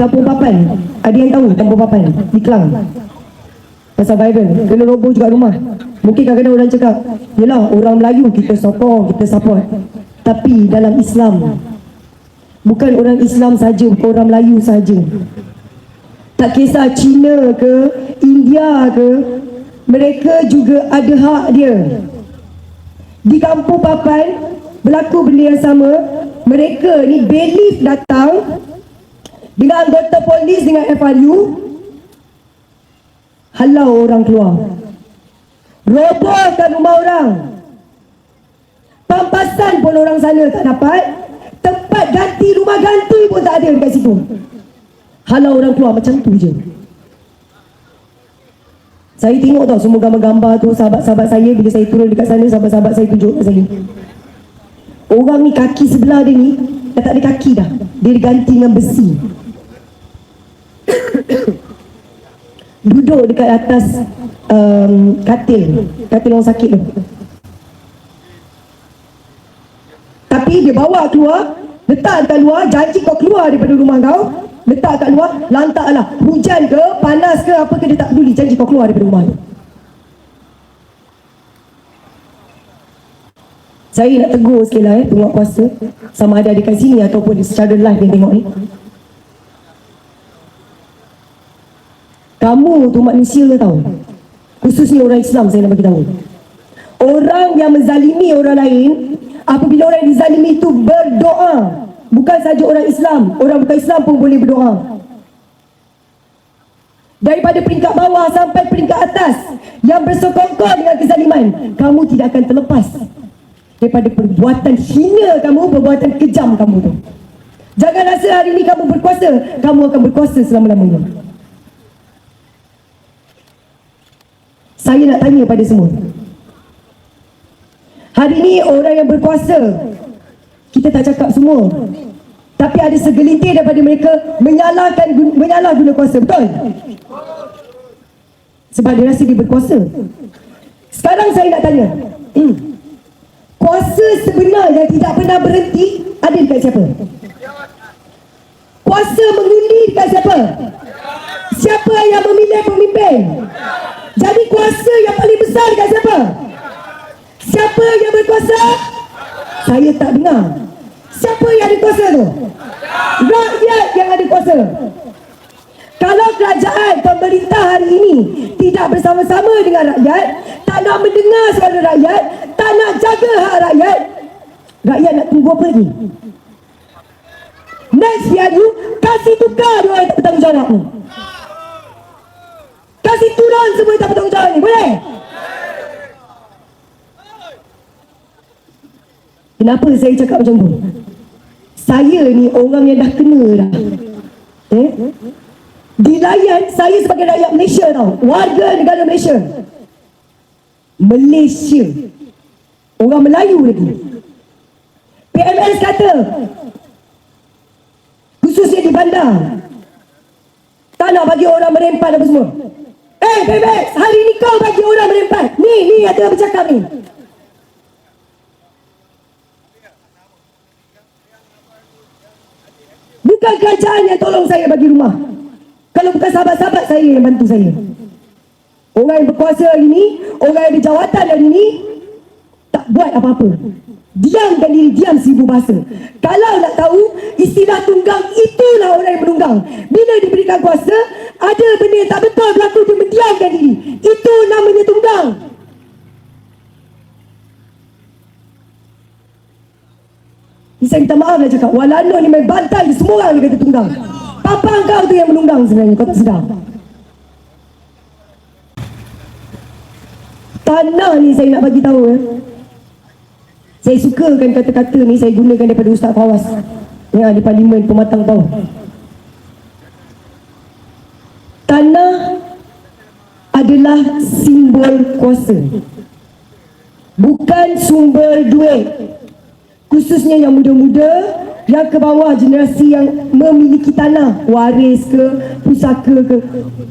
Kampung Papan. Ada yang tahu Kampung Papan di Kelang. Pasal viral. Kena roboh juga rumah. Mungkin kadang-kadang orang cakap, yelah orang Melayu kita sokong, kita support. Tapi dalam Islam, bukan orang Islam saja, bukan orang Melayu saja. Tak kisah Cina ke, India ke, mereka juga ada hak dia. Di kampung Papan, berlaku benda yang sama. Mereka ni belief datang dengan anggota polis dengan FRU halau orang keluar. Robohkan rumah orang. Pampasan pun orang sana tak dapat. Tempat ganti rumah ganti pun tak ada dekat situ. Halau orang keluar macam tu je. Saya tengok tau semua gambar-gambar tu sahabat-sahabat saya bila saya turun dekat sana sahabat-sahabat saya tunjuk kat saya. Orang ni kaki sebelah dia ni dah tak ada kaki dah. Dia diganti dengan besi. Duduk dekat atas um, katil. Katil orang sakit tu. Tapi dia bawa keluar, letak dekat luar, janji kau keluar daripada rumah kau, letak kat luar, lantaklah. Hujan ke, panas ke, apa ke dia tak peduli, janji kau keluar daripada rumah tu. Saya nak tegur sikit lah eh, penguat kuasa Sama ada dekat sini ataupun secara live yang tengok ni Kamu tu manusia tahu Khususnya orang Islam saya nak bagi tahu Orang yang menzalimi orang lain Apabila orang yang dizalimi itu berdoa Bukan saja orang Islam Orang bukan Islam pun boleh berdoa Daripada peringkat bawah sampai peringkat atas Yang bersokongkong dengan kezaliman Kamu tidak akan terlepas daripada perbuatan hina kamu, perbuatan kejam kamu tu. Jangan rasa hari ini kamu berkuasa, kamu akan berkuasa selama-lamanya. Saya nak tanya pada semua. Hari ini orang yang berkuasa, kita tak cakap semua. Tapi ada segelintir daripada mereka menyalahkan menyalah guna kuasa, betul? Sebab dia rasa dia berkuasa. Sekarang saya nak tanya. Hmm. Kuasa sebenar yang tidak pernah berhenti ada dekat siapa? Kuasa mengundi dekat siapa? Siapa yang memilih pemimpin? Saya tak dengar. Siapa yang ada kuasa tu? Rakyat yang ada kuasa. Kalau kerajaan pemerintah hari ini tidak bersama-sama dengan rakyat, tak nak mendengar suara rakyat, tak nak jaga hak rakyat, rakyat nak tunggu apa lagi? Next PRU, kasih tukar dua yang tak bertanggungjawab ni. Kasih turun semua yang tak bertanggungjawab ni, boleh? Kenapa saya cakap macam tu? Saya ni orang yang dah kena dah. Eh? Dilayan saya sebagai rakyat Malaysia tau. Warga negara Malaysia. Malaysia. Orang Melayu lagi. PMS kata. Khususnya di bandar. Tak nak bagi orang merempat apa semua. Eh PMS, hari ni kau bagi orang merempat. Ni, ni tengah bercakap ni. Bukan kerajaan yang tolong saya bagi rumah. Kalau bukan sahabat-sahabat saya yang bantu saya. Orang yang berkuasa hari ini, orang yang berjawatan hari ini, tak buat apa-apa. Diamkan diri, diam seribu bahasa. Kalau nak tahu, istilah tunggang itulah orang yang menunggang. Bila diberikan kuasa, ada benda tak betul berlaku, dia mendiamkan diri. Itu namanya tunggang. Saya minta maaf nak cakap, Walano ni main bantai semua orang kata tunggang. Apa kau tu yang menunggang sebenarnya, kau tak sedar. Tanah ni saya nak bagi tahu eh. Saya sukakan kata-kata ni saya gunakan daripada Ustaz Fawaz yang ada parlimen pematang bawah. Tanah adalah simbol kuasa. Bukan sumber duit. Khususnya yang muda-muda yang ke bawah generasi yang memiliki tanah. Waris ke pusaka ke.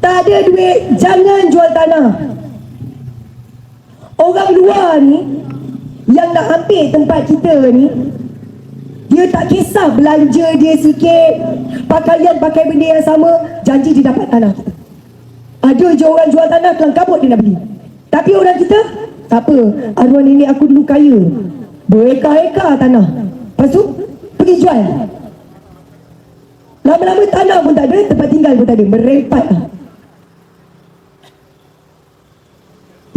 Tak ada duit jangan jual tanah. Orang luar ni yang nak ambil tempat kita ni Dia tak kisah belanja dia sikit. Pakaian pakai benda yang sama Janji dia dapat tanah kita. Ada je orang jual tanah kelang kabut dia nak beli. Tapi orang kita Tak apa. Arwah nenek aku dulu kaya Berekar-ekar tanah. Lepas tu Pergi jual. Lama-lama tanah pun tak ada Tempat tinggal pun tak ada. Merempat lah.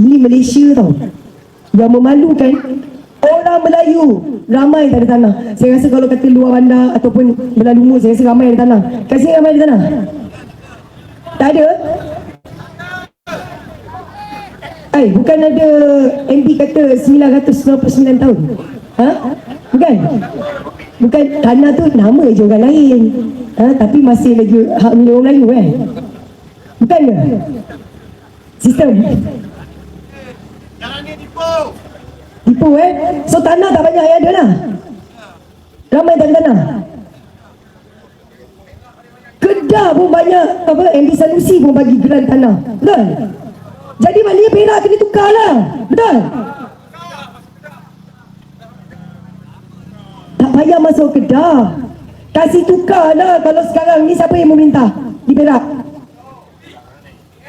Ini Malaysia tau. Yang memalukan Orang Melayu. Ramai tak ada tanah. Saya rasa kalau kata luar bandar Ataupun Belah lumur Saya rasa ramai ada tanah. Kasih ramai ada tanah. Tak ada Eh, bukan ada MB kata 999 tahun. Ha? Bukan? Bukan tanah tu nama je orang lain. Ha? Tapi masih lagi hak milik orang Melayu kan? Bukan ke? Sistem. Jangan ni tipu. Tipu eh. So tanah tak banyak yang ada lah. Ramai tak ada tanah. Kedah pun banyak apa MB Sanusi pun bagi geran tanah. Betul? Jadi Malia Perak kena tukar lah. Betul? Tak payah masuk Kedah. Kasih tukar lah kalau sekarang ni siapa yang meminta di Perak.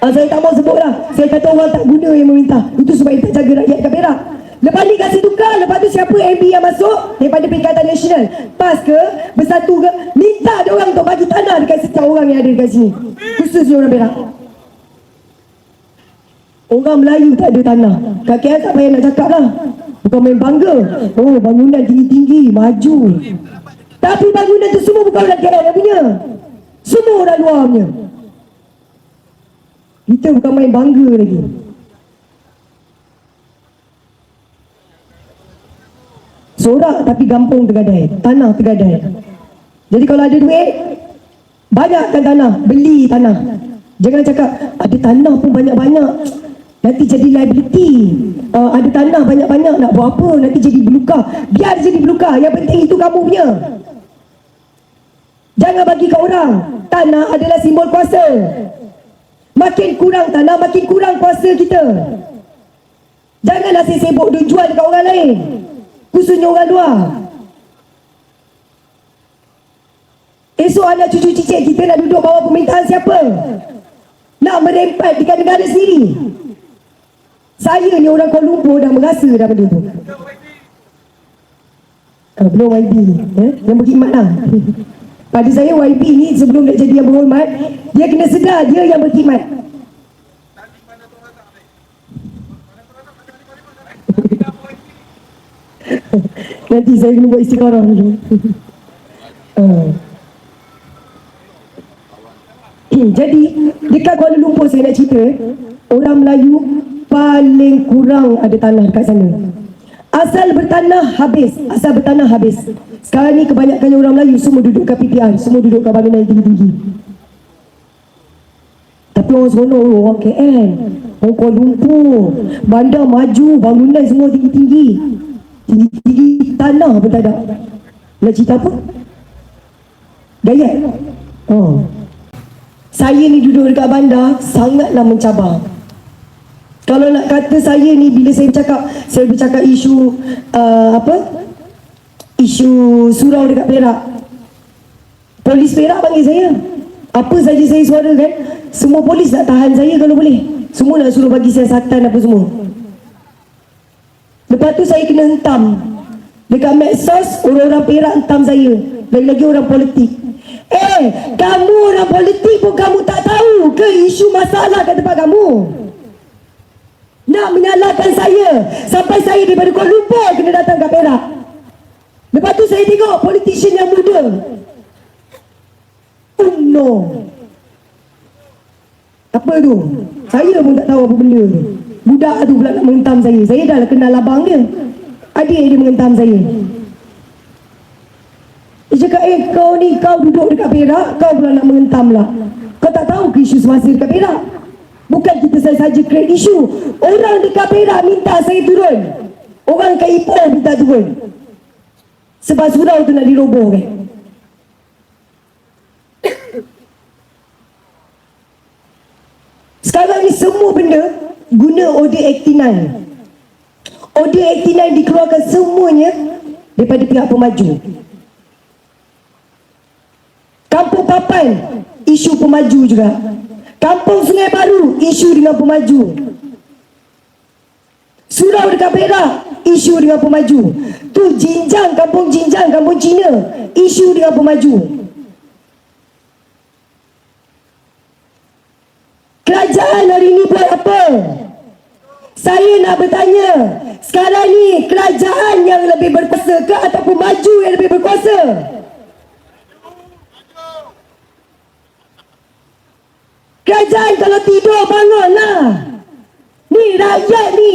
Ah, saya tak mau sebut lah. Saya kata orang tak guna yang meminta. Itu sebab dia tak jaga rakyat kat Perak. Lepas ni kasih tukar. Lepas tu siapa MB yang masuk daripada Perikatan Nasional. PAS ke, bersatu ke. Minta dia orang untuk bagi tanah dekat setiap orang yang ada dekat sini. Khusus dia orang Perak. Orang Melayu tak ada tanah. Kat KL tak payah nak cakap lah. Bukan main bangga. Oh, bangunan tinggi-tinggi, maju. Tapi bangunan tu semua bukan orang KL yang punya. Semua orang luar punya. Kita bukan main bangga lagi. Sorak tapi gampung tergadai. Tanah tergadai. Jadi kalau ada duit, banyakkan tanah. Beli tanah. Jangan cakap, ada tanah pun banyak-banyak. Nanti jadi liability. Uh, ada tanah banyak-banyak nak buat apa? Nanti jadi belukar. Biar jadi belukar. Yang penting itu kamu punya. Jangan bagi ke orang. Tanah adalah simbol kuasa. Makin kurang tanah, makin kurang kuasa kita. Janganlah saya sibuk dia jual dekat orang lain. Khususnya orang luar. Esok anak cucu cicit kita nak duduk bawah pemerintahan siapa? Nak merempat dekat negara sendiri. Saya ni orang Kuala Lumpur dah merasa dah benda tu. Ah, belum YB eh? Yang berkhidmat lah Pada saya YB ni sebelum nak jadi yang berhormat Dia kena sedar dia yang berkhidmat Nanti saya kena buat istiqarah dulu Ah. Jadi dekat Kuala Lumpur saya nak cerita Orang Melayu paling kurang ada tanah dekat sana. Asal bertanah habis Asal bertanah habis. Sekarang ni kebanyakan orang Melayu semua duduk kat PPR Semua duduk kat bangunan yang tinggi-tinggi. Tapi orang sono orang KL Orang Kuala Lumpur Bandar maju bangunan semua tinggi-tinggi. Tinggi-tinggi tanah pun tak ada. Nak cerita apa? Gayat. Oh. Saya ni duduk dekat bandar sangatlah mencabar. Kalau nak kata saya ni bila saya bercakap, saya bercakap isu uh, apa? Isu surau dekat Perak. Polis Perak panggil saya. Apa saja saya suarakan, semua polis nak tahan saya kalau boleh. Semua nak suruh bagi saya satan apa semua. Lepas tu saya kena hentam. Dekat medsos, orang-orang Perak hentam saya. Lagi-lagi orang politik. Eh, kamu orang politik pun kamu tak tahu ke isu masalah kat tempat kamu? Nak menyalahkan saya sampai saya daripada Kuala Lumpur kena datang ke Perak. Lepas tu saya tengok politician yang muda. Uno. Apa tu? Saya pun tak tahu apa benda tu. Budak tu pula nak menghentam saya. Saya dah lah kenal abang dia. Adik dia menghentam saya. Dia cakap, eh kau ni kau duduk dekat Perak, kau pula nak menghentam lah. Kau tak tahu ke isu semasa dekat Perak? Bukan kita saja create isu. Orang dekat Perak minta saya turun. Orang kat Ipoh minta turun. Sebab surau tu nak dirobohkan. Sekarang ni semua benda guna Order 89. Order 89 dikeluarkan semuanya daripada pihak pemaju. Kampung Papan, isu pemaju juga. Kampung Sungai Baru, isu dengan pemaju. Surau dekat Perak, isu dengan pemaju. Tu Jinjang, Kampung Jinjang, Kampung Cina, isu dengan pemaju. Kerajaan hari ini buat apa? Saya nak bertanya, sekarang ni kerajaan yang lebih berkuasa ke ataupun maju yang lebih berkuasa? Kerajaan kalau tidur bangunlah. Ni rakyat ni.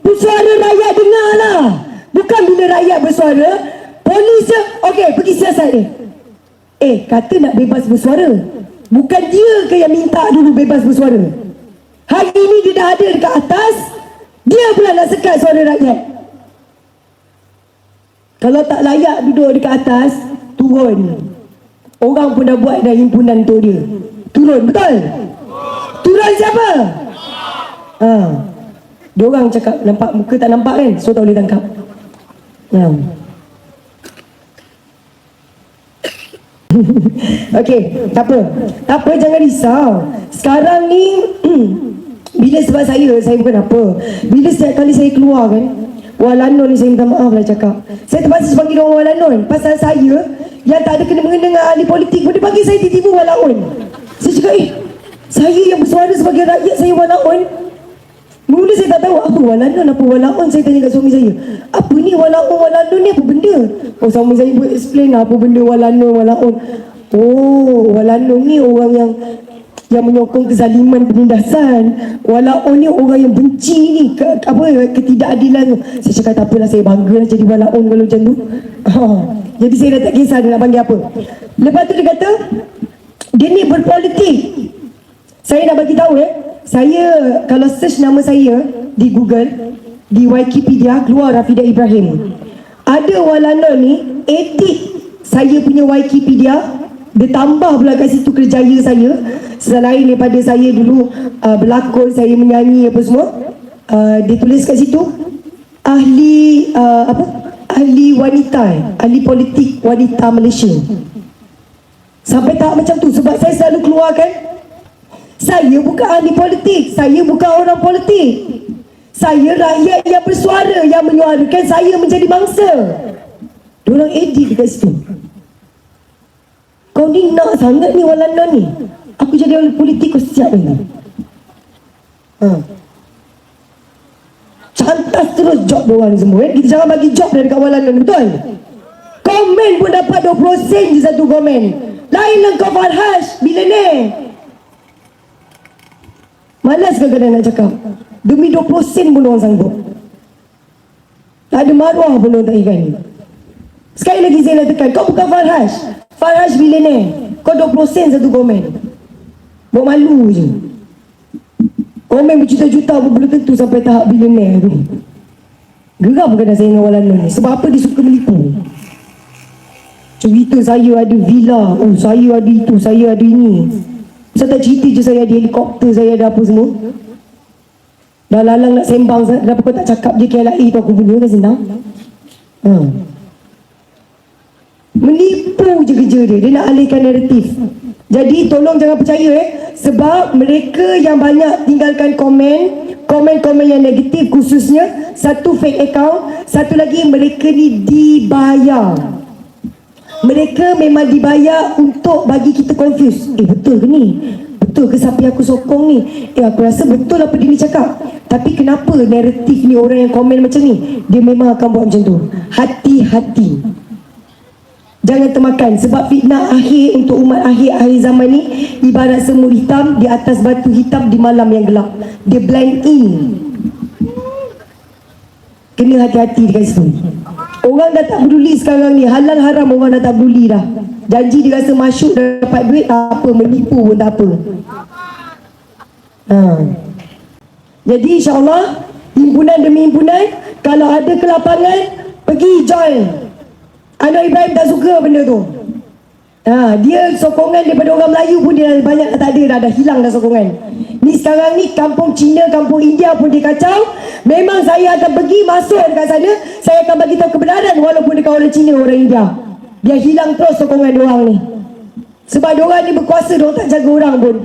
Bersuara rakyat dengarlah. Bukan bila rakyat bersuara, polis je, okey pergi siasat ni. Eh, kata nak bebas bersuara. Bukan dia ke yang minta dulu bebas bersuara. Hari ini dia dah ada dekat atas, dia pula nak sekat suara rakyat. Kalau tak layak duduk dekat atas, turun. Orang pun dah buat dah himpunan untuk dia. Turun, betul? Turun siapa? Ha. Dia orang cakap nampak muka tak nampak kan? So tak boleh tangkap. Ha. Okey, tak apa. Tak apa jangan risau. Sekarang ni bila sebab saya, saya bukan apa. Bila setiap kali saya keluar kan, Walanon ni saya minta maaf lah cakap. Saya terpaksa sebagai orang Walanon. Pasal saya yang tak ada kena-mengena dengan ahli politik dia panggil saya tiba-tiba Walanon. Eh, saya yang bersuara sebagai rakyat saya Walanon. Mula saya tak tahu apa walanon apa walaon saya tanya kat suami saya. Apa ni walaon walanon ni apa benda? Oh suami saya buat explain lah apa benda walanon walaon. Oh walanon ni orang yang yang menyokong kezaliman penindasan. Walaon ni orang yang benci ni ke, apa ketidakadilan tu. Saya cakap tak apalah saya bangga lah jadi walaon kalau macam tu. Ha. Jadi saya dah tak kisah dia nak panggil apa. Lepas tu dia kata dia ni berpolitik. Saya nak bagi tahu eh saya kalau search nama saya di Google di Wikipedia keluar Rafida Ibrahim ada walanon ni edit saya punya Wikipedia dia tambah pula kat situ kerjaya saya selain daripada saya dulu uh, berlakon saya menyanyi apa semua uh, dia tulis kat situ ahli uh, apa ahli wanita eh? ahli politik wanita Malaysia sampai tak macam tu sebab saya selalu keluarkan saya bukan ahli politik. Saya bukan orang politik. Saya rakyat yang bersuara, yang menyuarakan saya menjadi bangsa. Diorang edit dekat situ. Kau ni nak sangat ni Walanda ni. Aku jadi ahli politik kau siap ni. Ha. Cantas terus job diorang ni semua. Eh? Kita jangan bagi job dari dekat Walanda ni, betul? Komen pun dapat 20 sen je satu komen. Lain lah kau Farhash, ni? Malas kadang-kadang nak cakap. Demi 20 sen pun orang sanggup. Tak ada maruah pun orang tak ikan. Sekali lagi saya nak tekan. Kau bukan Farhash. Farhash billionaire. Kau 20 sen satu komen. Buat malu je. Komen berjuta-juta pun belum tentu sampai tahap billionaire tu. Geram kadang saya dengan Walana ni. Sebab apa dia suka menipu. Cerita saya ada villa. Oh saya ada itu, saya ada ini. Saya tak cerita je saya ada helikopter, saya ada apa semua. Dah lalang nak sembang, kenapa kau tak cakap je KLIA tu aku punya kan senang. Ha. Menipu je kerja dia, dia nak alihkan naratif. Jadi tolong jangan percaya eh. Sebab mereka yang banyak tinggalkan komen, komen-komen yang negatif khususnya, satu fake account, satu lagi mereka ni dibayar. Mereka memang dibayar untuk bagi kita confuse. Eh betul ke ni? Betul ke siapa yang aku sokong ni? Eh aku rasa betul apa dia ni cakap. Tapi kenapa naratif ni orang yang komen macam ni? Dia memang akan buat macam tu. Hati-hati. Jangan termakan sebab fitnah akhir untuk umat akhir akhir zaman ni ibarat semut hitam di atas batu hitam di malam yang gelap. Dia blend in. Kena hati-hati dekat situ. Orang dah tak peduli sekarang ni. Halal haram orang dah tak peduli dah. Janji dia rasa masuk dapat duit Apa. Menipu pun tak apa. Ha. Jadi insyaAllah Himpunan demi himpunan Kalau ada kelapangan Pergi join. Anak Ibrahim tak suka benda tu Ha, dia sokongan daripada orang Melayu pun dia banyak tak ada dah, dah hilang dah sokongan. Ni sekarang ni kampung Cina, kampung India pun dia kacau. Memang saya akan pergi masuk dekat sana, saya akan bagi tahu kebenaran walaupun dekat orang Cina, orang India. Dia hilang terus sokongan dia orang ni. Sebab diorang ni berkuasa, diorang tak jaga orang pun.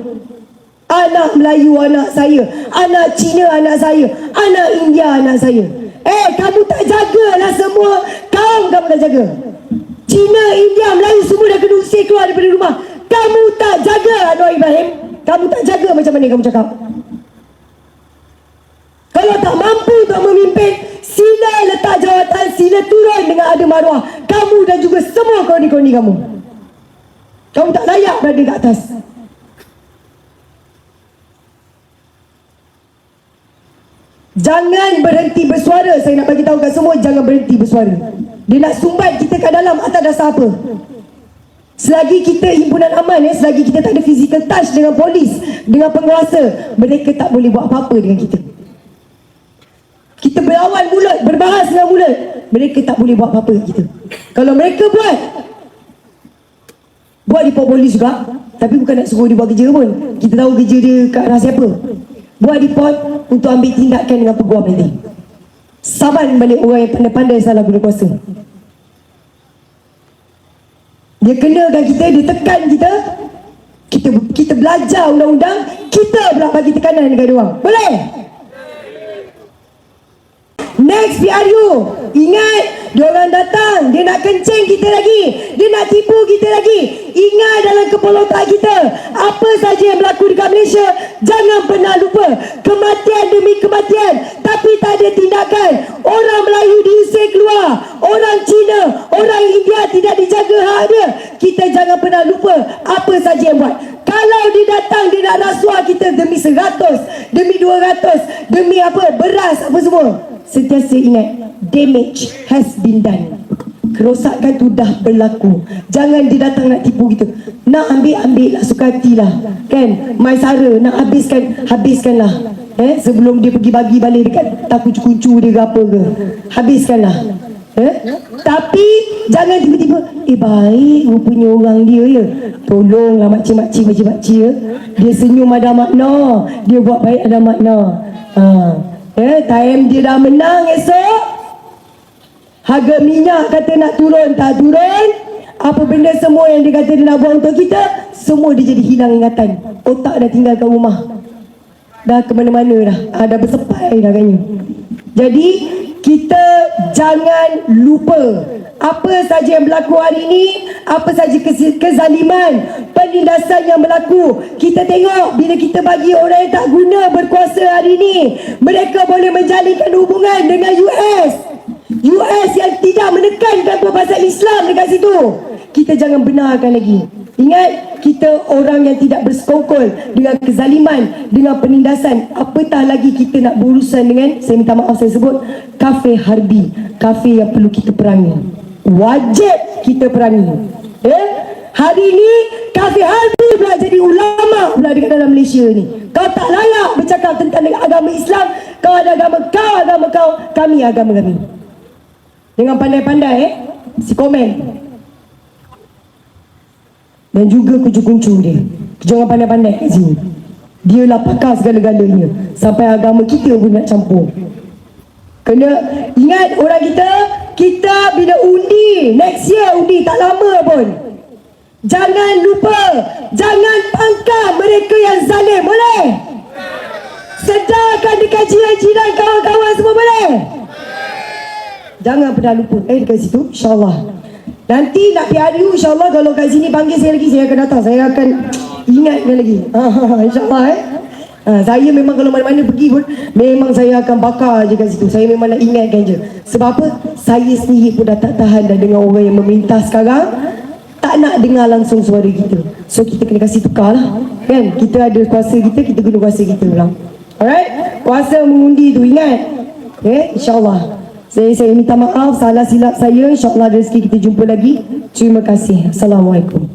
Anak Melayu anak saya, anak Cina anak saya, anak India anak saya. Eh, kamu tak jagalah semua. Kaum kamu tak jaga. Cina, India, Melayu semua dah kena usir keluar daripada rumah. Kamu tak jaga Anwar Ibrahim. Kamu tak jaga macam mana kamu cakap. Kalau tak mampu untuk memimpin, sila letak jawatan, sila turun dengan ada maruah. Kamu dan juga semua kroni-kroni kamu. Kamu tak layak berada di atas. Jangan berhenti bersuara. Saya nak bagi tahu kat semua, jangan berhenti bersuara. Dia nak sumbat kita kat dalam atas dasar apa? Selagi kita himpunan aman ya, selagi kita tak ada physical touch dengan polis, dengan penguasa, mereka tak boleh buat apa-apa dengan kita. Kita berlawan mulut, berbahas dengan mulut, mereka tak boleh buat apa-apa dengan kita. Kalau mereka buat, buat di polis juga, tapi bukan nak suruh dia buat kerja pun. Kita tahu kerja dia ke arah siapa. Buat di untuk ambil tindakan dengan peguam nanti. Saban balik orang yang pandai-pandai salah guna kuasa. Dia kenakan kita, dia tekan kita. Kita kita belajar undang-undang, kita pula bagi tekanan dekat dia orang. Boleh? Next PRU Ingat Diorang datang. Dia nak kencing kita lagi. Dia nak tipu kita lagi. Ingat dalam kepala otak kita Apa saja yang berlaku dekat Malaysia Jangan pernah lupa Kematian demi kematian. Tapi tak ada tindakan. Orang Melayu diusir keluar. Orang Cina Orang India tidak dijaga hak dia. Kita jangan pernah lupa Apa saja yang buat. Kalau dia datang Dia nak rasuah kita demi seratus Demi dua ratus Demi apa Beras apa semua sentiasa ingat damage has been done. Kerosakan tu dah berlaku. Jangan dia datang nak tipu kita. Nak ambil ambil lah. Suka hatilah. Kan? Maisara nak habiskan habiskanlah. Eh? Sebelum dia pergi bagi balik dekat tak kuncu-kuncu dia ke apa ke. Habiskanlah. Eh? Tapi jangan tiba-tiba eh baik rupanya orang dia ya. Tolonglah makcik-makcik makcik-makcik ya. Dia senyum ada makna. Dia buat baik ada makna. Ha Eh, time dia dah menang esok. Harga minyak kata nak turun, tak turun. Apa benda semua yang dia kata dia nak buang untuk kita, semua dia jadi hilang ingatan. Otak dah kat rumah. Dah ke mana-mana dah. Ah, dah bersepai dah kan. Jadi, kita jangan lupa apa saja yang berlaku hari ini, apa saja kezaliman, penindasan yang berlaku. Kita tengok bila kita bagi orang yang tak guna berkuasa hari ini, mereka boleh menjalinkan hubungan dengan US. US yang tidak menekankan perbahasan Islam dekat situ. Kita jangan benarkan lagi. Ingat, kita orang yang tidak bersekongkol dengan kezaliman, dengan penindasan. Apatah lagi kita nak berurusan dengan, saya minta maaf saya sebut, kafe harbi. Kafe yang perlu kita perangi. Wajib kita perangi. Eh? Hari ini, kafe harbi pula jadi ulama pula dekat dalam Malaysia ni. Kau tak layak bercakap tentang agama Islam. Kau ada agama kau, agama kau. Kami agama kami. Dengan pandai-pandai eh. Si komen dan juga kuncu-kuncu dia. Jangan pandai-pandai kat sini. Dia lah pakar segala-galanya. Sampai agama kita pun nak campur. Kena ingat orang kita, kita bila undi, next year undi, tak lama pun. Jangan lupa, jangan pangkal mereka yang zalim, boleh? Sedarkan dekat jiran-jiran kawan-kawan semua, boleh? Jangan pernah lupa. Eh, dekat situ, insyaAllah. Nanti nak PRU insyaAllah kalau kat sini panggil saya lagi saya akan datang. Saya akan ingatkan lagi. InsyaAllah eh. Ha, saya memang kalau mana-mana pergi pun Memang saya akan bakar je kat situ. Saya memang nak ingatkan je. Sebab apa? Saya sendiri pun dah tak tahan dah dengan orang yang meminta sekarang. Tak nak dengar langsung suara kita. So kita kena kasih tukar lah. Kan? Kita ada kuasa kita, kita guna kuasa kita ulang Alright? Kuasa mengundi tu ingat. Okay? InsyaAllah. Saya, saya minta maaf. Salah silap saya. InsyaAllah rezeki kita jumpa lagi. Terima kasih. Assalamualaikum